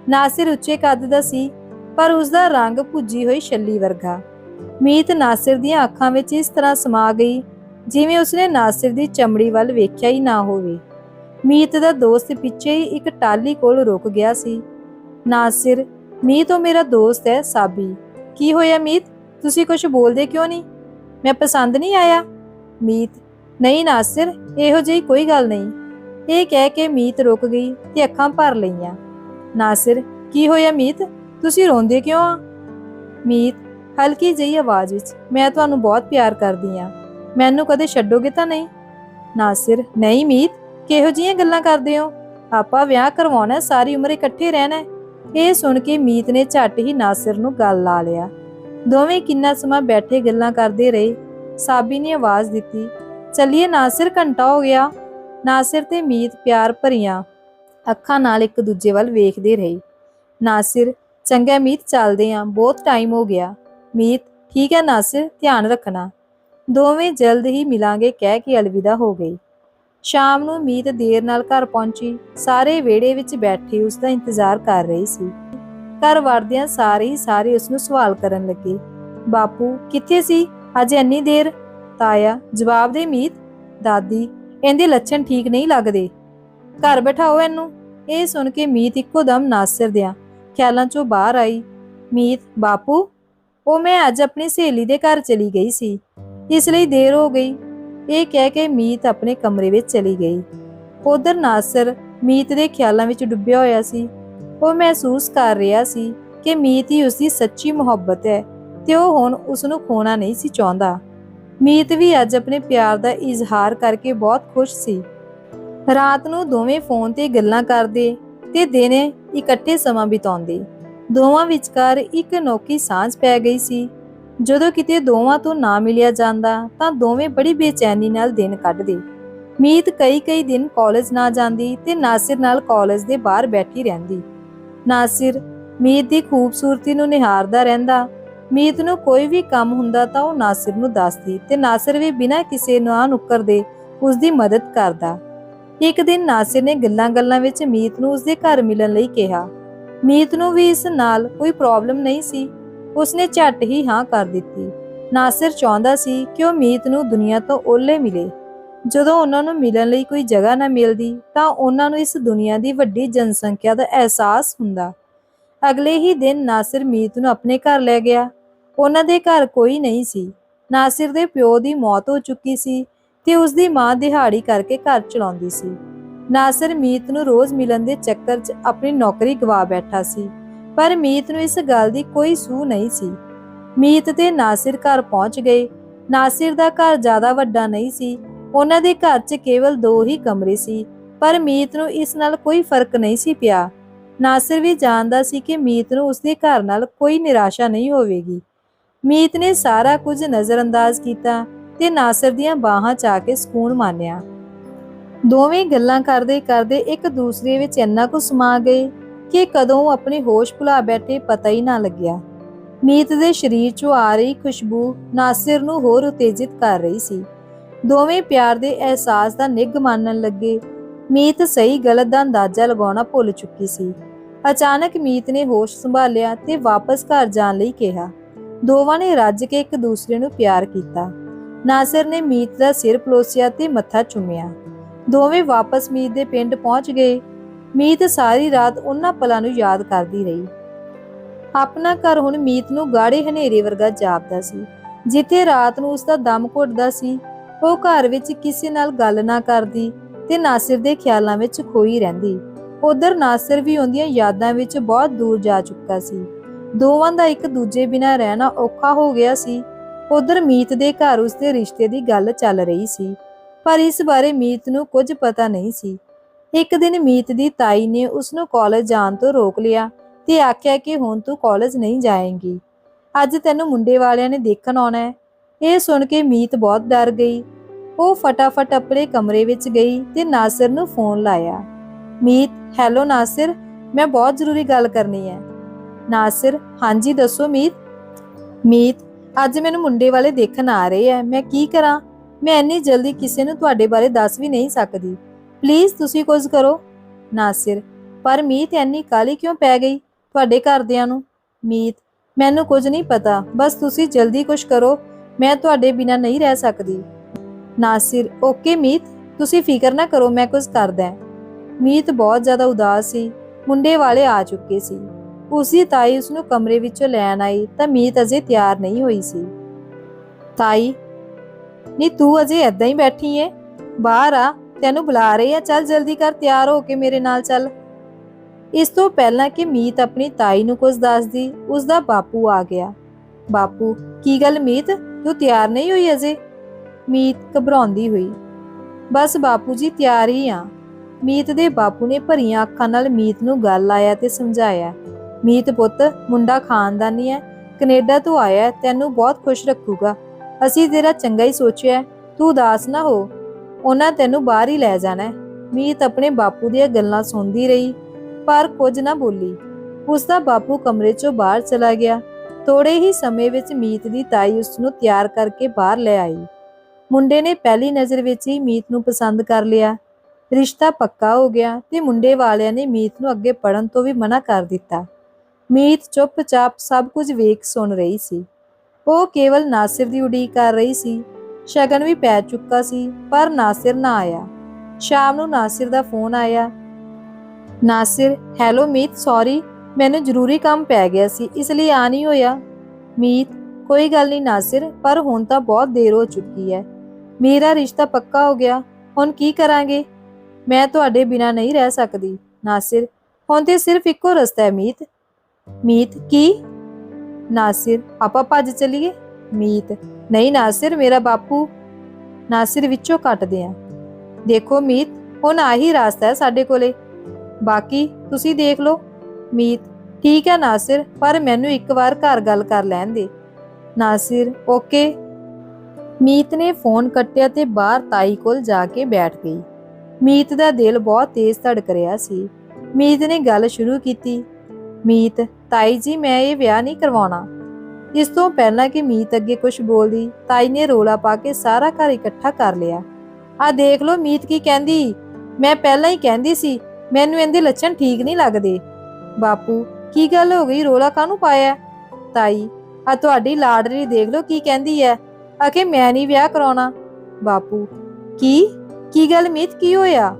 ਨਾਸਿਰ ਉੱਚੇ ਕੱਦ ਦਾ ਸੀ, ਪਰ ਉਸ ਦਾ ਰੰਗ ਭੁੱਜੀ ਹੋਈ ਛੱਲੀ ਵਰਗਾ। ਮੀਤ ਨਾਸਿਰ ਦੀਆਂ ਅੱਖਾਂ ਵਿੱਚ ਇਸ ਤਰ੍ਹਾਂ ਸਮਾ ਗਈ, ਜਿਵੇਂ ਉਸਨੇ ਨਾਸਿਰ ਦੀ ਚਮੜੀ ਵੱਲ ਵੇਖਿਆ ਹੀ ਨਾ ਹੋਵੇ। ਮੀਤ ਦਾ ਦੋਸਤ ਪਿੱਛੇ ਹੀ ਇੱਕ ਟਾਲੀ ਕੋਲ ਰੁਕ ਗਿਆ ਸੀ। ਨਾਸਿਰ, ਮੀਤ, ਉਹ ਮੇਰਾ ਦੋਸਤ ਹੈ, ਸਾਬੀ। ਕੀ ਹੋਇਆ ਮੀਤ? ਤੁਸੀਂ ਕੁਝ ਬੋਲਦੇ ਕਿਉਂ ਨਹੀਂ? ਮੈਂ ਪਸੰਦ ਨਹੀਂ ਆਇਆ? ਮੀਤ, ਨਹੀਂ ਨਾਸਿਰ, ਇਹੋ ਜਿਹੀ ਕੋਈ ਗੱਲ ਨਹੀਂ। ਇਹ ਕਹਿ ਕੇ ਮੀਤ ਰੁਕ ਗਈ ਤੇ ਅੱਖਾਂ ਭਰ ਲਈਆਂ। ਨਾਸਿਰ, ਕੀ ਹੋਇਆ ਮੀਤ? ਤੁਸੀਂ ਰੋਂਦੇ ਕਿਉਂ ਆ? ਮੀਤ, ਹਲਕੀ ਜਿਹੀ ਆਵਾਜ਼ ਵਿੱਚ, ਮੈਂ ਤੁਹਾਨੂੰ ਬਹੁਤ ਪਿਆਰ ਕਰਦੀ ਆ। ਮੈਨੂੰ ਕਦੇ ਛੱਡੋਗੇ ਤਾਂ ਨਹੀਂ? ਨਾਸਿਰ, ਨਹੀਂ ਮੀਤ, ਕਿਹੋ ਜਿਹੀਆਂ ਗੱਲਾਂ ਕਰਦੇ ਹੋ? ਆਪਾਂ ਵਿਆਹ ਕਰਵਾਉਣਾ ਸਾਰੀ ਉਮਰ ਇਕੱਠੇ ਰਹਿਣਾ ਇਹ ਸੁਣ ਕੇ ਮੀਤ ਨੇ ਝੱਟ ਹੀ ਨਾਸਿਰ ਨੂੰ ਗੱਲ ਲਾ ਲਿਆ। ਦੋਵੇਂ ਕਿੰਨਾ ਸਮਾਂ ਬੈਠੇ ਗੱਲਾਂ ਕਰਦੇ ਰਹੇ। ਸਾਬੀ ਨੇ ਆਵਾਜ਼ ਦਿੱਤੀ, ਚੱਲੀਏ ਨਾਸਿਰ, ਘੰਟਾ ਹੋ ਗਿਆ। ਨਾਸਿਰ ਤੇ ਮੀਤ, ਪਿਆਰ ਭਰੀਆਂ ਅੱਖਾਂ ਨਾਲ ਇੱਕ ਦੂਜੇ ਵੱਲ ਵੇਖਦੇ ਰਹੇ। ਨਾਸਿਰ, ਚੰਗਾ ਮੀਤ ਚੱਲਦੇ ਆਂ, ਬਹੁਤ ਟਾਈਮ ਹੋ ਗਿਆ। ਮੀਤ, ਠੀਕ ਹੈ ਨਾਸਿਰ, ਧਿਆਨ ਰੱਖਣਾ। ਦੋਵੇਂ ਜਲਦ ਹੀ ਮਿਲਾਂਗੇ, ਕਹਿ ਕੇ ਅਲਵਿਦਾ ਹੋ ਗਈ। ਸ਼ਾਮ ਨੂੰ ਮੀਤ ਦੇਰ ਨਾਲ ਘਰ ਪਹੁੰਚੀ। ਸਾਰੇ ਵਿਹੜੇ ਵਿੱਚ ਬੈਠੇ ਉਸ ਦਾ ਇੰਤਜ਼ਾਰ ਕਰ ਰਹੀ ਸੀ। ਘਰ ਵੜਦਿਆਂ ਸਾਰੇ ਹੀ ਸਾਰੇ ਉਸ ਨੂੰ ਸਵਾਲ ਕਰਨ ਲੱਗੇ। ਬਾਪੂ, ਕਿੱਥੇ ਸੀ? ਅੱਜ ਇੰਨੀ ਦੇਰ? ਤਾਇਆ, ਜਵਾਬ ਦੇ ਮੀਤ। ਦਾਦੀ ਇਹਦੇ ਲੱਛਣ ਠੀਕ ਨਹੀਂ ਲੱਗਦੇ। ਘਰ ਬਿਠਾਓ ਇਹਨੂੰ, ਇਹ ਸੁਣ ਕੇ ਮੀਤ ਇੱਕੋ ਦਮ ਨਾਸਰ ਦਿਆਂ। ਖਿਆਲਾਂ ਚੋਂ ਬਾਹਰ ਆਈ। ਮੀਤ, ਬਾਪੂ, ਉਹ ਮੈਂ ਅੱਜ ਆਪਣੀ ਸਹੇਲੀ ਦੇ ਘਰ ਚਲੀ ਗਈ ਸੀ। ਇਸ ਲਈ ਦੇਰ ਹੋ ਗਈ। ਇਹ ਕਹਿ ਕੇ ਮੀਤ ਆਪਣੇ ਕਮਰੇ ਵਿੱਚ ਚਲੀ ਗਈ। ਉਧਰ ਨਾਸਰ ਮੀਤ ਦੇ ਖਿਆਲਾਂ ਵਿੱਚ ਡੁੱਬਿਆ ਹੋਇਆ ਸੀ। ਉਹ ਮਹਿਸੂਸ ਕਰ ਰਿਹਾ ਸੀ ਕਿ ਮੀਤ ਹੀ ਉਸਦੀ ਸੱਚੀ ਮੁਹੱਬਤ ਹੈ ਤੇ ਉਹ ਹੁਣ ਉਸ ਨੂੰ ਖੋਣਾ ਨਹੀਂ ਸੀ ਚਾਹੁੰਦਾ। ਮੀਤ ਵੀ ਅੱਜ ਆਪਣੇ ਪਿਆਰ ਦਾ ਇਜ਼ਹਾਰ ਕਰਕੇ ਬਹੁਤ ਖੁਸ਼ ਸੀ। ਰਾਤ ਨੂੰ ਦੋਵੇਂ ਫੋਨ ਤੇ ਗੱਲਾਂ ਕਰਦੇ ਤੇ ਦਿਨੇ ਇਕੱਠੇ ਸਮਾਂ ਬਿਤਾਉਂਦੇ। ਦੋਵਾਂ ਵਿਚਕਾਰ ਇੱਕ ਨੋਕੀ ਸਾਂਝ ਪੈ ਗਈ ਸੀ। ਜਦੋਂ ਕਿਤੇ ਦੋਵਾਂ ਤੋਂ ਨਾ ਮਿਲਿਆ ਜਾਂਦਾ ਤਾਂ ਦੋਵੇਂ ਬੜੀ ਬੇਚੈਨੀ ਨਾਲ ਦਿਨ ਕੱਢਦੇ। ਮੀਤ ਕਈ ਕਈ ਦਿਨ ਕਾਲਜ ਨਾ ਜਾਂਦੀ ਤੇ ਨਾਸਿਰ ਨਾਲ ਕਾਲਜ ਦੇ ਬਾਹਰ ਬੈਠੀ ਰਹਿੰਦੀ। ਨਾਸਿਰ ਮੀਤ ਦੀ ਖੂਬਸੂਰਤੀ ਨੂੰ ਨਿਹਾਰਦਾ ਰਹਿੰਦਾ ਮੀਤ ਨੂੰ ਕੋਈ ਵੀ ਕੰਮ ਹੁੰਦਾ ਤਾਂ ਉਹ ਨਾਸਿਰ ਨੂੰ ਦੱਸਦੀ ਤੇ ਨਾਸਿਰ ਵੀ ਬਿਨਾਂ ਕਿਸੇ ਨਾ ਨੁੱਕਰ ਦੇ ਉਸ ਦੀ ਮਦਦ ਕਰਦਾ। ਇੱਕ ਦਿਨ ਨਾਸਿਰ ਨੇ ਗੱਲਾਂ-ਗੱਲਾਂ ਵਿੱਚ ਮੀਤ ਨੂੰ ਉਸਦੇ ਘਰ ਮਿਲਣ ਲਈ ਕਿਹਾ। ਮੀਤ ਨੂੰ ਵੀ ਇਸ ਨਾਲ ਕੋਈ ਪ੍ਰੋਬਲਮ ਨਹੀਂ ਸੀ। ਉਸਨੇ ਝੱਟ ਹੀ ਹਾਂ ਕਰ ਦਿੱਤੀ। ਨਾਸਿਰ ਚਾਹੁੰਦਾ ਸੀ ਕਿ ਉਹ ਮੀਤ ਨੂੰ ਦੁਨੀਆ ਤੋਂ ਓਲੇ ਮਿਲੇ। ਜਦੋਂ ਉਹਨਾਂ ਨੂੰ ਮਿਲਣ ਲਈ ਕੋਈ ਜਗ੍ਹਾ ਨਾ ਮਿਲਦੀ ਤਾਂ ਉਹਨਾਂ ਨੂੰ ਇਸ ਦੁਨੀਆ ਦੀ ਵੱਡੀ ਜਨਸੰਖਿਆ ਦਾ ਅਹਿਸਾਸ ਹੁੰਦਾ। ਅਗਲੇ ਹੀ ਦਿਨ ਨਾਸਿਰ ਮੀਤ ਨੂੰ ਆਪਣੇ ਘਰ ਲੈ ਗਿਆ। ਉਹਨਾਂ ਦੇ ਘਰ ਕੋਈ ਨਹੀਂ ਸੀ। ਨਾਸਿਰ ਦੇ ਪਿਓ ਦੀ ਮੌਤ ਹੋ ਚੁੱਕੀ ਸੀ ਤੇ ਉਸ ਦੀ ਮਾਂ ਦਿਹਾੜੀ ਕਰਕੇ ਘਰ ਚਲਾਉਂਦੀ ਸੀ। ਨਾਸਿਰ ਮੀਤ ਨੂੰ ਰੋਜ਼ ਮਿਲਣ ਦੇ ਚੱਕਰ 'ਚ ਆਪਣੀ ਨੌਕਰੀ ਗਵਾ ਬੈਠਾ ਸੀ, ਪਰ ਮੀਤ ਨੂੰ ਇਸ ਗੱਲ ਦੀ ਕੋਈ ਸੂਹ ਨਹੀਂ ਸੀ। ਮੀਤ ਤੇ ਨਾਸਿਰ ਘਰ ਪਹੁੰਚ ਗਏ। ਨਾਸਿਰ ਦਾ ਘਰ ਜ਼ਿਆਦਾ ਵੱਡਾ ਨਹੀਂ ਸੀ, ਉਹਨਾਂ ਦੇ ਘਰ 'ਚ ਕੇਵਲ ਦੋ ਹੀ ਕਮਰੇ ਸੀ, ਪਰ ਮੀਤ ਨੂੰ ਇਸ ਨਾਲ ਕੋਈ ਫ਼ਰਕ ਨਹੀਂ ਸੀ ਪਿਆ। ਨਾਸਿਰ ਵੀ ਜਾਣਦਾ ਸੀ ਕਿ ਮੀਤ ਨੂੰ ਉਸਦੇ ਘਰ ਨਾਲ ਕੋਈ ਨਿਰਾਸ਼ਾ ਨਹੀਂ ਹੋਵੇਗੀ। ਮੀਤ ਨੇ ਸਾਰਾ ਕੁਝ ਨਜ਼ਰਅੰਦਾਜ਼ ਕੀਤਾ ਤੇ ਨਾਸਰ ਦੀਆਂ ਬਾਹਾਂ 'ਚ ਆ ਕੇ ਸਕੂਨ ਮਾਨਿਆ। ਦੋਵੇਂ ਗੱਲਾਂ ਕਰਦੇ ਕਰਦੇ ਇੱਕ ਦੂਸਰੇ ਵਿੱਚ ਇੰਨਾ ਕੁ ਸਮਾ ਗਏ ਕਿ ਕਦੋਂ ਆਪਣੇ ਹੋਸ਼ ਭੁਲਾ ਬੈਠੇ ਪਤਾ ਹੀ ਨਾ ਲੱਗਿਆ। ਮੀਤ ਦੇ ਸਰੀਰ 'ਚੋਂ ਆ ਰਹੀ ਖੁਸ਼ਬੂ ਨਾਸਿਰ ਨੂੰ ਹੋਰ ਉਤੇਜਿਤ ਕਰ ਰਹੀ ਸੀ। ਦੋਵੇਂ ਪਿਆਰ ਦੇ ਅਹਿਸਾਸ ਦਾ ਨਿੱਘ ਮਾਨਣ ਲੱਗੇ। ਮੀਤ ਸਹੀ ਗਲਤ ਦਾ ਅੰਦਾਜ਼ਾ ਲਗਾਉਣਾ ਭੁੱਲ ਚੁੱਕੀ ਸੀ। ਅਚਾਨਕ ਮੀਤ ਨੇ ਹੋਸ਼ ਸੰਭਾਲਿਆ ਤੇ ਵਾਪਸ ਘਰ ਜਾਣ ਲਈ ਕਿਹਾ। ਦੋਵਾਂ ਨੇ ਰੱਜ ਕੇ ਇੱਕ ਦੂਸਰੇ ਨੂੰ ਪਿਆਰ ਕੀਤਾ। ਨਾਸਿਰ ਨੇ ਮੀਤ ਦਾ ਸਿਰ ਪਲੋਸਿਆ ਤੇ ਮੱਥਾ ਚੁੰਮਿਆ। ਦੋਵੇਂ ਵਾਪਸ ਮੀਤ ਦੇ ਪਿੰਡ ਪਹੁੰਚ ਗਏ। ਮੀਤ ਸਾਰੀ ਰਾਤ ਉਹਨਾਂ ਪਲਾਂ ਨੂੰ ਯਾਦ ਕਰਦੀ ਰਹੀ। ਆਪਣਾ ਘਰ ਹੁਣ ਮੀਤ ਨੂੰ ਗਾੜੇ ਹਨੇਰੇ ਵਰਗਾ ਜਾਪਦਾ ਸੀ। ਜਿੱਥੇ ਰਾਤ ਨੂੰ ਉਸ ਦਾ ਦਮ ਘੁੱਟਦਾ ਸੀ, ਉਹ ਘਰ ਵਿੱਚ ਕਿਸੇ ਨਾਲ ਗੱਲ ਨਾ ਕਰਦੀ ਤੇ ਨਾਸਿਰ ਦੇ ਖਿਆਲਾਂ ਵਿੱਚ ਖੋਈ ਰਹਿੰਦੀ। ਉਧਰ ਨਾਸਿਰ ਵੀ ਉਹਦੀਆਂ ਯਾਦਾਂ ਵਿੱਚ ਬਹੁਤ ਦੂਰ ਜਾ ਚੁੱਕਾ ਸੀ। ਦੋਵਾਂ ਦਾ ਇੱਕ ਦੂਜੇ ਬਿਨਾਂ ਰਹਿਣਾ ਔਖਾ ਹੋ ਗਿਆ ਸੀ। ਉਧਰ ਮੀਤ ਦੇ ਘਰ ਉਸਦੇ ਰਿਸ਼ਤੇ ਦੀ ਗੱਲ ਚੱਲ ਰਹੀ ਸੀ, ਪਰ ਇਸ ਬਾਰੇ ਮੀਤ ਨੂੰ ਕੁਝ ਪਤਾ ਨਹੀਂ ਸੀ। ਇੱਕ ਦਿਨ ਮੀਤ ਦੀ ਤਾਈ ਨੇ ਉਸ ਨੂੰ ਕਾਲਜ ਜਾਣ ਤੋਂ ਰੋਕ ਲਿਆ ਤੇ ਆਖਿਆ ਕਿ ਹੁਣ ਤੂੰ ਕਾਲਜ ਨਹੀਂ ਜਾਏਂਗੀ। ਅੱਜ ਤੈਨੂੰ ਮੁੰਡੇ ਵਾਲਿਆਂ ਨੇ ਦੇਖਣ ਆਉਣਾ ਹੈ। ਇਹ ਸੁਣ ਕੇ ਮੀਤ ਬਹੁਤ ਡਰ ਗਈ। ਉਹ ਫਟਾਫਟ ਆਪਣੇ ਕਮਰੇ ਵਿੱਚ ਗਈ ਤੇ ਨਾਸਿਰ ਨੂੰ ਫੋਨ ਲਾਇਆ। ਮੀਤ, ਹੈਲੋ ਨਾਸਿਰ, ਮੈਂ ਬਹੁਤ ਜ਼ਰੂਰੀ ਗੱਲ ਕਰਨੀ ਹੈ। ਨਾਸਿਰ, ਹਾਂਜੀ, ਦੱਸੋ ਮੀਤ। ਮੀਤ, ਅੱਜ ਮੈਨੂੰ ਮੁੰਡੇ ਵਾਲੇ ਦੇਖਣ ਆ ਰਹੇ ਆ ਮੈਂ ਕੀ ਕਰਾਂ? ਮੈਂ ਇੰਨੀ ਜਲਦੀ ਕਿਸੇ ਨੂੰ ਤੁਹਾਡੇ ਬਾਰੇ ਦੱਸ ਵੀ ਨਹੀਂ ਸਕਦੀ। ਪਲੀਜ਼, ਤੁਸੀਂ ਕੁਝ ਕਰੋ। ਨਾਸਿਰ, ਪਰ ਮੀਤ ਇੰਨੀ ਕਾਲੀ ਕਿਉਂ ਪੈ ਗਈ ਤੁਹਾਡੇ ਘਰਦਿਆਂ ਨੂੰ? ਮੀਤ, ਮੈਨੂੰ ਕੁਝ ਨਹੀਂ ਪਤਾ। ਬਸ ਤੁਸੀਂ ਜਲਦੀ ਕੁਝ ਕਰੋ। ਮੈਂ ਤੁਹਾਡੇ ਬਿਨਾ ਨਹੀਂ ਰਹਿ ਸਕਦੀ। ਨਾਸਿਰ, ਓਕੇ ਮੀਤ, ਤੁਸੀਂ ਫਿਕਰ ਨਾ ਕਰੋ, ਮੈਂ ਕੁਝ ਕਰਦਾ ਮੀਤ ਬਹੁਤ ਜ਼ਿਆਦਾ ਉਦਾਸ ਸੀ। ਮੁੰਡੇ ਵਾਲੇ ਆ ਚੁੱਕੇ ਸੀ। ਉਸਦੀ ਤਾਈ ਉਸ ਨੂੰ ਕਮਰੇ ਵਿੱਚੋਂ ਲੈਣ ਆਈ ਤਾਂ ਮੀਤ ਅਜੇ ਤਿਆਰ ਨਹੀਂ ਹੋਈ ਸੀ। ਤਾਈ, ਨੀ ਤੂੰ ਅਜੇ ਏਦਾਂ ਹੀ ਬੈਠੀ ਏ? ਬਾਹਰ ਆ, ਤੈਨੂੰ ਬੁਲਾ ਰਹੇ ਆ, ਚੱਲ ਜਲਦੀ ਕਰ ਤਿਆਰ ਹੋ ਕੇ ਮੇਰੇ ਨਾਲ ਚੱਲ। ਇਸ ਤੋਂ ਪਹਿਲਾਂ ਕਿ ਮੀਤ ਆਪਣੀ ਤਾਈ ਨੂੰ ਕੁਝ ਦੱਸਦੀ ਉਸ ਦਾ ਬਾਪੂ ਆ ਗਿਆ। ਬਾਪੂ, ਕੀ ਗੱਲ ਮੀਤ? ਤੂੰ ਤਿਆਰ ਨਹੀਂ ਹੋਈ ਅਜੇ? ਮੀਤ ਘਬਰਾਉਂਦੀ ਹੋਈ। ਬਸ ਬਾਪੂ ਜੀ ਤਿਆਰ ਹੀ ਆ। ਮੀਤ ਦੇ ਬਾਪੂ ਨੇ ਭਰੀਆਂ ਅੱਖਾਂ ਨਾਲ ਮੀਤ ਨੂੰ ਗੱਲ ਲਾਇਆ ਤੇ ਸਮਝਾਇਆ ਮੀਤ ਪੁੱਤ, ਮੁੰਡਾ ਖਾਨਦਾਨੀ ਹੈ ਕੈਨੇਡਾ ਤੋਂ ਆਇਆ ਤੈਨੂੰ ਬਹੁਤ ਖੁਸ਼ ਰੱਖੂਗਾ। ਅਸੀਂ ਤੇਰਾ ਚੰਗਾ ਹੀ ਸੋਚਿਆ ਤੂੰ ਉਦਾਸ ਨਾ ਹੋ। ਉਹਨਾਂ ਤੈਨੂੰ ਬਾਹਰ ਹੀ ਲੈ ਜਾਣਾ ਮੀਤ ਆਪਣੇ ਬਾਪੂ ਦੀਆਂ ਗੱਲਾਂ ਸੁਣਦੀ ਰਹੀ, ਪਰ ਕੁਝ ਨਾ ਬੋਲੀ। ਉਸ ਦਾ ਬਾਪੂ ਕਮਰੇ ਚੋਂ ਬਾਹਰ ਚਲਾ ਗਿਆ। ਥੋੜੇ ਹੀ ਸਮੇਂ ਵਿੱਚ ਮੀਤ ਦੀ ਤਾਈ ਉਸ ਨੂੰ ਤਿਆਰ ਕਰਕੇ ਬਾਹਰ ਲੈ ਆਈ। ਮੁੰਡੇ ਨੇ ਪਹਿਲੀ ਨਜ਼ਰ ਵਿੱਚ ਹੀ ਮੀਤ ਨੂੰ ਪਸੰਦ ਕਰ ਲਿਆ। ਰਿਸ਼ਤਾ ਪੱਕਾ ਹੋ ਗਿਆ ਤੇ ਮੁੰਡੇ ਵਾਲਿਆਂ ਨੇ ਮੀਤ ਨੂੰ ਅੱਗੇ ਪੜਨ ਤੋਂ ਵੀ ਮਨਾ ਕਰ ਦਿੱਤਾ। ਮੀਤ ਚੁੱਪਚਾਪ ਸਭ ਕੁਝ ਵੇਖ ਸੁਣ ਰਹੀ ਸੀ। ਉਹ ਕੇਵਲ ਨਾਸਿਰ ਦੀ ਉਡੀਕ ਕਰ ਰਹੀ ਸੀ। ਸ਼ਗਨ ਵੀ ਪੈ ਚੁੱਕਾ ਸੀ, ਪਰ ਨਾਸਿਰ ਨਾ ਆਇਆ। ਸ਼ਾਮ ਨੂੰ ਨਾਸਿਰ ਦਾ ਫੋਨ ਆਇਆ। ਨਾਸਿਰ, ਹੈਲੋ ਮੀਤ, ਸੌਰੀ, ਮੈਨੂੰ ਜ਼ਰੂਰੀ ਕੰਮ ਪੈ ਗਿਆ ਸੀ, ਇਸ ਲਈ ਆ ਨਹੀਂ ਹੋਇਆ। ਮੀਤ, ਕੋਈ ਗੱਲ ਨਹੀਂ ਨਾਸਿਰ, ਪਰ ਹੁਣ ਤਾਂ ਬਹੁਤ ਦੇਰ ਹੋ ਚੁੱਕੀ ਹੈ। ਮੇਰਾ ਰਿਸ਼ਤਾ ਪੱਕਾ ਹੋ ਗਿਆ, ਹੁਣ ਕੀ ਕਰਾਂਗੇ? ਮੈਂ ਤੁਹਾਡੇ ਬਿਨਾ ਨਹੀਂ ਰਹਿ ਸਕਦੀ। ਨਾਸਿਰ, ਹੁਣ ਤੇ ਸਿਰਫ ਇੱਕੋ ਰਸਤਾ ਹੈ ਮੀਤ। ਮੀਤ ਕੀ? ਨਾਸਿਰ, ਆਪਾਂ ਭੱਜ ਚਲੀਏ? ਮੀਤ, ਨਹੀਂ ਨਾਸਿਰ, ਮੇਰਾ ਬਾਪੂ। ਨਾਸਿਰ ਵਿੱਚੋਂ ਕੱਟਦੇ ਆ। ਦੇਖੋ ਮੀਤ, ਹੁਣ ਆਹੀ ਰਸਤਾ ਹੈ ਸਾਡੇ ਕੋਲੇ। ਬਾਕੀ ਤੁਸੀਂ ਦੇਖ ਲਓ। ਮੀਤ, ਠੀਕ ਹੈ ਨਾਸਿਰ, ਪਰ ਮੈਨੂੰ ਇੱਕ ਵਾਰ ਘਰ ਗੱਲ ਕਰ ਲੈਣ ਦੇ। ਨਾਸਿਰ, ਓਕੇ। ਮੀਤ ਨੇ ਫੋਨ ਕੱਟਿਆ ਤੇ ਬਾਹਰ ਤਾਈ ਕੋਲ ਜਾ ਕੇ ਬੈਠ ਗਈ। ਮੀਤ ਦਾ ਦਿਲ ਬਹੁਤ ਤੇਜ਼ ਧੜਕ ਰਿਹਾ ਸੀ। ਮੀਤ ਨੇ ਗੱਲ ਸ਼ੁਰੂ ਕੀਤੀ। ਮੀਤ ਤਾਈ ਜੀ, ਮੈਂ ਇਹ ਵਿਆਹ ਨਹੀਂ ਕਰਵਾਉਣਾ। ਇਸ ਤੋਂ ਪਹਿਲਾਂ ਕਿ ਮੀਤ ਅੱਗੇ ਕੁਝ ਬੋਲਦੀ, ਤਾਈ ਨੇ ਰੋਲਾ ਪਾ ਕੇ ਸਾਰਾ ਘਰ ਇਕੱਠਾ ਕਰ ਲਿਆ। ਆ ਦੇਖ ਲਓ ਮੀਤ ਕੀ ਕਹਿੰਦੀ। ਮੈਂ ਪਹਿਲਾਂ ਹੀ ਕਹਿੰਦੀ ਸੀ, ਮੈਨੂੰ ਇਹਦੇ ਲੱਛਣ ਠੀਕ ਨਹੀਂ ਲੱਗਦੇ। ਬਾਪੂ, ਕੀ ਗੱਲ ਹੋ ਗਈ? ਰੋਲਾ ਕਾਹਨੂੰ ਪਾਇਆ? ਤਾਈ ਆ ਤੁਹਾਡੀ ਲਾਡਲੀ ਦੇਖ ਲਓ ਕੀ ਕਹਿੰਦੀ ਐ। ਆਖੇ ਮੈਂ ਨਹੀਂ ਵਿਆਹ ਕਰਾਉਣਾ। ਬਾਪੂ, ਕੀ? ਕੀ ਗੱਲ ਮੀਤ ਕੀ ਹੋਇਆ?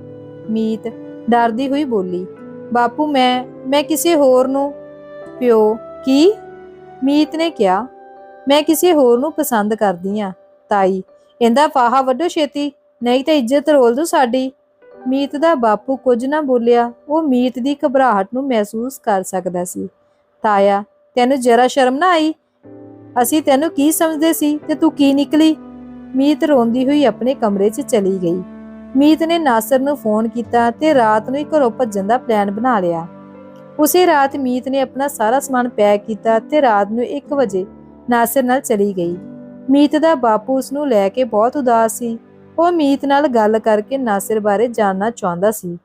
ਮੀਤ ਡਰਦੀ ਹੋਈ ਬੋਲੀ, ਬਾਪੂ ਮੈਂ ਮੈਂ ਕਿਸੇ ਹੋਰ ਨੂੰ ਪਿਓ, ਕੀ? ਮੀਤ ਨੇ ਕਿਹਾ, ਮੈਂ ਕਿਸੇ ਹੋਰ ਨੂੰ ਪਸੰਦ ਕਰਦੀ ਆ, ਤਾਈ। ਇਹਦਾ ਫਾਹਾ ਵੱਡੋ ਛੇਤੀ, ਨਹੀਂ ਤਾਂ ਇੱਜ਼ਤ ਰੋਲ ਦੋ ਸਾਡੀ। ਮੀਤ ਦਾ ਬਾਪੂ ਕੁਝ ਨਾ ਬੋਲਿਆ, ਉਹ ਮੀਤ ਦੀ ਘਬਰਾਹਟ ਨੂੰ ਮਹਿਸੂਸ ਕਰ ਸਕਦਾ ਸੀ। ਤਾਇਆ, ਤੈਨੂੰ ਜਰਾ ਸ਼ਰਮ ਨਾ ਆਈ? ਅਸੀਂ ਤੈਨੂੰ ਕੀ ਸਮਝਦੇ ਸੀ ਤੇ ਤੂੰ ਕੀ ਨਿਕਲੀ? ਮੀਤ ਰੋਂਦੀ ਹੋਈ ਆਪਣੇ ਕਮਰੇ 'ਚ ਚਲੀ ਗਈ। ਮੀਤ ਨੇ ਨਾਸਰ ਨੂੰ ਫੋਨ ਕੀਤਾ ਤੇ ਰਾਤ ਨੂੰ ਹੀ ਘਰੋਂ ਭੱਜਣ ਦਾ ਪਲਾਨ ਬਣਾ ਲਿਆ। ਉਸੇ ਰਾਤ ਮੀਤ ਨੇ ਆਪਣਾ ਸਾਰਾ ਸਮਾਨ ਪੈਕ ਕੀਤਾ ਤੇ ਰਾਤ ਨੂੰ 1 ਵਜੇ ਨਾਸਰ ਨਾਲ ਚਲੀ ਗਈ। ਮੀਤ ਦਾ ਬਾਪੂ ਉਸ ਨੂੰ ਲੈ ਕੇ ਬਹੁਤ ਉਦਾਸ ਸੀ। ਉਹ ਮੀਤ ਨਾਲ ਗੱਲ ਕਰਕੇ ਨਾਸਿਰ ਬਾਰੇ ਜਾਣਨਾ ਚਾਹੁੰਦਾ ਸੀ।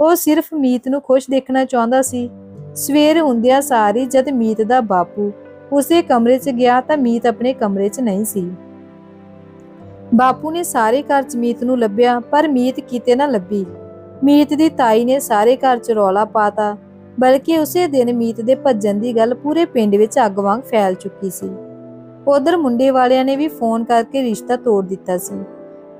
ਉਹ ਸਿਰਫ ਮੀਤ ਨੂੰ ਖੁਸ਼ ਦੇਖਣਾ ਚਾਹੁੰਦਾ ਸੀ। ਸਵੇਰ ਹੁੰਦਿਆਂ ਸਾਰੀ ਜਦ ਮੀਤ ਦਾ ਬਾਪੂ ਉਸੇ ਕਮਰੇ 'ਚ ਗਿਆ ਤਾਂ ਮੀਤ ਆਪਣੇ ਕਮਰੇ 'ਚ ਨਹੀਂ ਸੀ। ਬਾਪੂ ਨੇ ਸਾਰੇ ਘਰ 'ਚ ਮੀਤ ਨੂੰ ਲੱਭਿਆ ਪਰ ਮੀਤ ਕਿਤੇ ਨਾ ਲੱਭੀ। ਮੀਤ ਦੀ ਤਾਈ ਨੇ ਸਾਰੇ ਘਰ 'ਚ ਰੌਲਾ ਪਾਤਾ। ਬਲਕਿ ਉਸੇ ਦਿਨ ਮੀਤ ਦੇ ਭੱਜਣ ਦੀ ਗੱਲ ਪੂਰੇ ਪਿੰਡ ਵਿੱਚ ਅੱਗ ਵਾਂਗ ਫੈਲ ਚੁੱਕੀ ਸੀ। ਉਧਰ ਮੁੰਡੇ ਵਾਲਿਆਂ ਨੇ ਵੀ ਫੋਨ ਕਰਕੇ ਰਿਸ਼ਤਾ ਤੋੜ ਦਿੱਤਾ ਸੀ।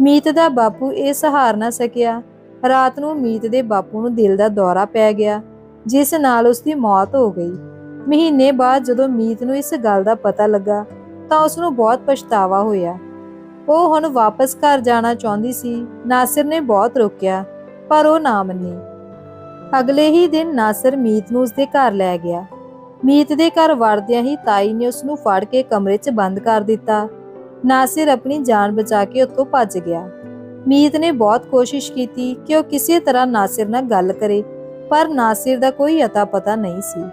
ਮੀਤ ਦਾ ਬਾਪੂ ਇਹ ਸਹਾਰ ਨਾ ਸਕਿਆ। ਰਾਤ ਨੂੰ ਮੀਤ ਦੇ ਬਾਪੂ ਨੂੰ ਦਿਲ ਦਾ ਦੌਰਾ ਪੈ ਗਿਆ, ਜਿਸ ਨਾਲ ਉਸ ਦੀ ਮੌਤ ਹੋ ਗਈ। ਮਹੀਨੇ ਬਾਅਦ ਜਦੋਂ ਮੀਤ ਨੂੰ ਇਸ ਗੱਲ ਦਾ ਪਤਾ ਲੱਗਾ, ਤਾਂ ਉਸ ਨੂੰ ਬਹੁਤ ਪਛਤਾਵਾ ਹੋਇਆ। ਉਹ ਹੁਣ ਵਾਪਸ ਘਰ ਜਾਣਾ ਚਾਹੁੰਦੀ ਸੀ। ਨਾਸਿਰ ਨੇ ਬਹੁਤ ਰੋਕਿਆ, ਪਰ ਉਹ ਨਾ ਮੰਨੀ। ਅਗਲੇ ਹੀ ਦਿਨ ਨਾਸਿਰ ਮੀਤ ਨੂੰ ਉਸਦੇ ਘਰ ਲੈ ਗਿਆ। ਮੀਤ ਦੇ ਘਰ ਵੜਦਿਆਂ ਹੀ ਤਾਈ ਨੇ ਉਸ ਨੂੰ ਫੜ ਕੇ ਕਮਰੇ 'ਚ ਬੰਦ ਕਰ ਦਿੱਤਾ। ਨਾਸਿਰ ਆਪਣੀ ਜਾਨ ਬਚਾ ਕੇ ਉੱਥੋਂ ਭੱਜ ਗਿਆ। ਮੀਤ ਨੇ ਬਹੁਤ ਕੋਸ਼ਿਸ਼ ਕੀਤੀ ਕਿ ਉਹ ਕਿਸੇ ਤਰ੍ਹਾਂ ਨਾਸਿਰ ਨਾਲ ਗੱਲ ਕਰੇ, ਪਰ ਨਾਸਿਰ ਦਾ ਕੋਈ ਅਤਾ ਪਤਾ ਨਹੀਂ ਸੀ।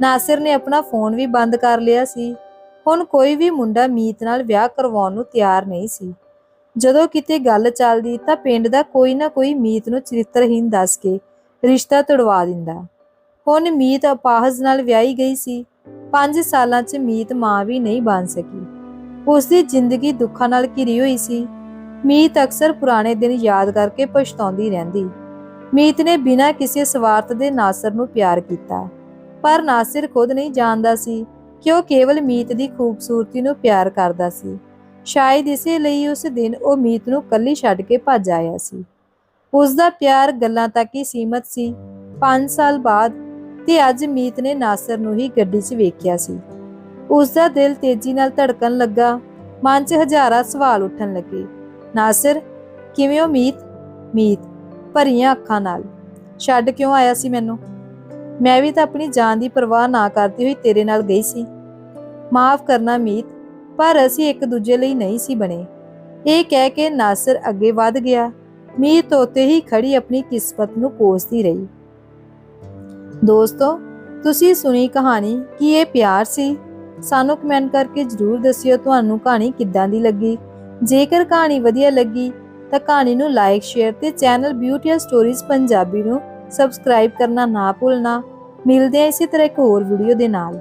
ਨਾਸਿਰ ਨੇ ਆਪਣਾ ਫੋਨ ਵੀ ਬੰਦ ਕਰ ਲਿਆ ਸੀ। ਹੁਣ ਕੋਈ ਵੀ ਮੁੰਡਾ ਮੀਤ ਨਾਲ ਵਿਆਹ ਕਰਵਾਉਣ ਨੂੰ ਤਿਆਰ ਨਹੀਂ ਸੀ। ਜਦੋਂ ਕਿਤੇ ਗੱਲ ਚੱਲਦੀ ਤਾਂ ਪਿੰਡ ਦਾ ਕੋਈ ਨਾ ਕੋਈ ਮੀਤ ਨੂੰ ਚਰਿੱਤਰਹੀਣ ਦੱਸ ਕੇ ਰਿਸ਼ਤਾ ਤੁੜਵਾ ਦਿੰਦਾ। ਹੁਣ ਮੀਤ ਅਪਾਹਜ ਨਾਲ ਵਿਆਹੀ ਗਈ ਸੀ। 5 ਸਾਲਾਂ 'ਚ ਮੀਤ ਮਾਂ ਵੀ ਨਹੀਂ ਬਣ ਸਕੀ। ਉਸ ਦੀ ਜ਼ਿੰਦਗੀ ਦੁੱਖਾਂ ਨਾਲ ਘਿਰੀ ਹੋਈ ਸੀ। ਮੀਤ ਅਕਸਰ ਪੁਰਾਣੇ ਦਿਨ ਯਾਦ ਕਰਕੇ ਪਛਤਾਉਂਦੀ ਰਹਿੰਦੀ। ਮੀਤ ਨੇ ਬਿਨਾਂ ਕਿਸੇ ਸਵਾਰਥ ਦੇ ਨਾਸਰ ਨੂੰ ਪਿਆਰ ਕੀਤਾ। ਪਰ ਨਾਸਿਰ ਖੁਦ ਨਹੀਂ ਜਾਣਦਾ ਸੀ ਕਿ ਉਹ ਕੇਵਲ ਮੀਤ ਦੀ ਖੂਬਸੂਰਤੀ ਨੂੰ ਪਿਆਰ ਕਰਦਾ ਸੀ। ਸ਼ਾਇਦ ਇਸੇ ਲਈ ਉਸ ਦਿਨ ਉਹ ਮੀਤ ਨੂੰ ਕੱਲੀ ਛੱਡ ਕੇ ਭੱਜ ਆਇਆ ਸੀ। ਉਸ ਦਾ ਪਿਆਰ ਗੱਲਾਂ ਤੱਕ ਹੀ ਸੀਮਤ ਸੀ। 5 ਸਾਲ ਬਾਅਦ ਤੇ ਅੱਜ ਮੀਤ ਨੇ ਨਾਸਰ ਨੂੰ ਹੀ ਗੱਡੀ 'ਚ ਵੇਖਿਆ ਸੀ। ਉਸ ਦਾ ਦਿਲ ਤੇਜ਼ੀ ਨਾਲ ਧੜਕਣ ਲੱਗਾ। ਮਨ 'ਚ ਹਜ਼ਾਰਾਂ ਸਵਾਲ ਉੱਠਣ ਲੱਗੇ। ਨਾਸਰ, ਕਿਵੇਂ ਹੋ ਮੀਤ? ਮੀਤ, ਭਰੀਆਂ ਅੱਖਾਂ ਨਾਲ। ਛੱਡ ਕਿਉਂ ਆਇਆ ਸੀ ਮੈਨੂੰ? ਮੈਂ ਵੀ ਤਾਂ ਆਪਣੀ ਜਾਨ ਦੀ ਪਰਵਾਹ ਨਾ ਕਰਦੀ ਹੋਈ ਤੇਰੇ ਨਾਲ ਗਈ ਸੀ। ਮਾਫ ਕਰਨਾ ਮੀਤ, ਪਰ ਅਸੀਂ ਇੱਕ ਦੂਜੇ ਲਈ ਨਹੀਂ ਸੀ ਬਣੇ। ਇਹ ਕਹਿ ਕੇ ਨਾਸਰ ਅੱਗੇ ਵੱਧ ਗਿਆ। ਮੀਂਹ ਉੱਤੇ ਹੀ ਖੜੀ ਆਪਣੀ ਕਿਸਮਤ ਨੂੰ ਕੋਸਦੀ ਰਹੀ। ਦੋਸਤੋ, ਤੁਸੀਂ ਸੁਣੀ ਕਹਾਣੀ ਕੀ ਇਹ ਪਿਆਰ ਸੀ? ਸਾਨੂੰ ਕਮੈਂਟ ਕਰਕੇ ਜਰੂਰ ਦੱਸਿਓ ਤੁਹਾਨੂੰ ਕਹਾਣੀ ਕਿੱਦਾਂ ਦੀ ਲੱਗੀ। ਜੇਕਰ ਕਹਾਣੀ ਵਧੀਆ ਲੱਗੀ, ਤਾਂ ਕਹਾਣੀ ਨੂੰ ਲਾਈਕ ਸ਼ੇਅਰ ਤੇ ਚੈਨਲ ਬਿਊਟੀ ਸਟੋਰੀਜ਼ ਪੰਜਾਬੀ ਨੂੰ ਸਬਸਕ੍ਰਾਈਬ ਕਰਨਾ ਨਾ ਭੁੱਲਣਾ। ਮਿਲਦੇ ਹਾਂ ਇਸੇ ਤਰ੍ਹਾਂ ਇੱਕ ਹੋਰ ਵੀਡੀਓ ਦੇ ਨਾਲ।